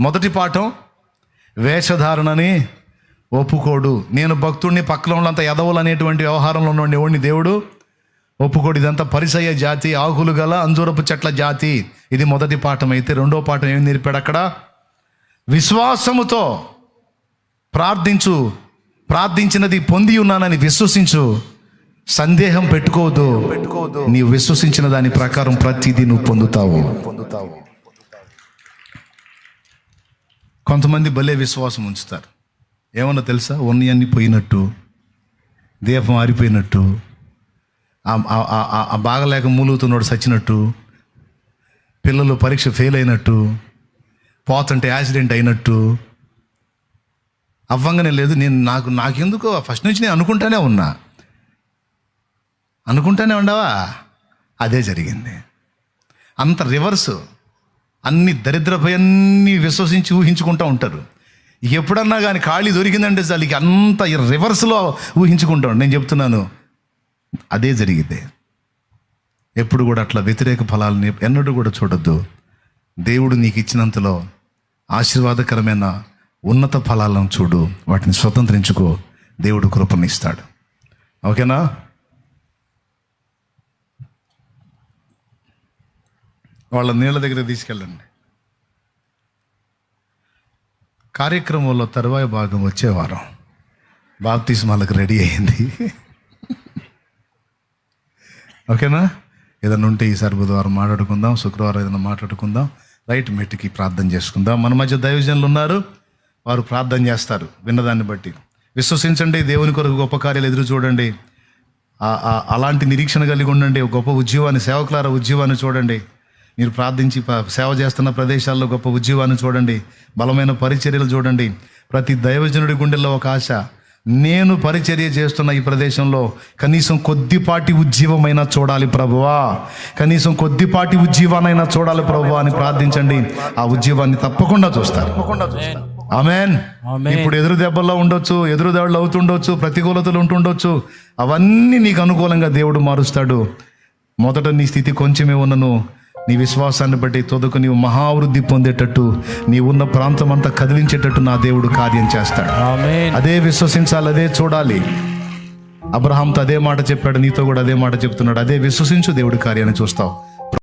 మొదటి పాఠం వేషధారణని ఒప్పుకోడు. నేను భక్తుడిని పక్కన వాళ్ళంతా ఎదవలు అనేటువంటి వ్యవహారంలో ఉన్న ఎవడిని? దేవుడు ఒప్పుకోడు. ఇదంతా పరిసయ్య జాతి ఆకులు గల అంజూరపు చెట్ల జాతి. ఇది మొదటి పాఠం అయితే రెండో పాఠం ఏం నేర్పాడు అక్కడ? విశ్వాసముతో ప్రార్థించు. ప్రార్థించినది పొంది ఉన్నానని విశ్వసించు. సందేహం పెట్టుకోవద్దు. పెట్టుకోవద్దు. నీవు విశ్వసించిన దాని ప్రకారం ప్రతిదీ నువ్వు పొందుతావు. పొందుతావు. కొంతమంది భలే విశ్వాసం ఉంచుతారు. ఏమన్నా తెలుసా? ఉన్నయన్నీ పోయినట్టు దీపం ఆరిపోయినట్టు ఆ- బాగలేక మూలుగుతున్నాడు చచ్చినట్టు పిల్లలు పరీక్ష ఫెయిల్ అయినట్టు పోతుంటే యాక్సిడెంట్ అయినట్టు. అవ్వంగానే లేదు నేను నాకు నాకెందుకో ఫస్ట్ నుంచి నేను అనుకుంటానే ఉన్నా. అనుకుంటానే ఉండవా? అదే జరిగింది. అంత రివర్సు అన్ని దరిద్రపై అన్ని విశ్వసించి ఊహించుకుంటూ ఉంటారు. ఎప్పుడన్నా కానీ ఖాళీ దొరికిందంటే చాలు అంత రివర్స్లో ఊహించుకుంటాడు నేను చెప్తున్నాను అదే జరిగింది ఎప్పుడు కూడా అట్లా వ్యతిరేక ఫలాలని ఎన్నడూ కూడా చూడొద్దు. దేవుడు నీకు ఇచ్చినంతలో ఆశీర్వాదకరమైన ఉన్నత ఫలాలను చూడు. వాటిని స్వతంత్రించుకో. దేవుడు కృపనిస్తాడు ఓకేనా? వాళ్ళ నీళ్ళ దగ్గర తీసుకెళ్ళండి. కార్యక్రమంలో తరువాయి భాగం వచ్చే వారం బాప్తిస్మాలకు రెడీ అయింది. ఓకేనా? ఏదైనా ఉంటే ఈసారి బుధవారం మాట్లాడుకుందాం శుక్రవారం ఏదైనా మాట్లాడుకుందాం రైట్ మెట్టుకి ప్రార్థన చేసుకుందాం. మన మధ్య దైవజనులు ఉన్నారు వారు ప్రార్థన చేస్తారు విన్నదాన్ని బట్టి. విశ్వసించండి దేవుని కొరకు గొప్ప కార్యాలు ఎదురు చూడండి. అలాంటి నిరీక్షణ కలిగి ఉండండి గొప్ప ఉద్యోగాన్ని సేవకులార ఉద్యోగాన్ని చూడండి. మీరు ప్రార్థించి సేవ చేస్తున్న ప్రదేశాల్లో గొప్ప ఉద్యోగాన్ని చూడండి. బలమైన పరిచర్యలు చూడండి. ప్రతి దైవజనుడి గుండెల్లో ఒక ఆశ. నేను పరిచర్య చేస్తున్న ఈ ప్రదేశంలో కనీసం కొద్దిపాటి ఉజ్జీవమైనా చూడాలి ప్రభువా. కనీసం కొద్దిపాటి ఉజ్జీవానైనా చూడాలి ప్రభువా అని ప్రార్థించండి. ఆ ఉజ్జీవాన్ని తప్పకుండా చూస్తారు. ఆమెన్. ఇప్పుడు ఎదురు దెబ్బల్లో ఉండొచ్చు ఎదురు దెబ్బలు అవుతుండొచ్చు ప్రతికూలతలు ఉంటుండొచ్చు. అవన్నీ నీకు అనుకూలంగా దేవుడు మారుస్తాడు. మొదట నీ స్థితి కొంచెమే ఉన్నను. నీ విశ్వాసాన్ని బట్టి తొదకు నీవు మహావృద్ధి పొందేటట్టు నీ ఉన్న ప్రాంతం అంతా కదిలించేటట్టు నా దేవుడు కార్యం చేస్తాడు. అదే విశ్వసించాలి అదే చూడాలి. అబ్రహాంతో అదే మాట చెప్పాడు నీతో కూడా అదే మాట చెప్తున్నాడు. అదే విశ్వసించు దేవుడి కార్యాన్ని చూస్తావు.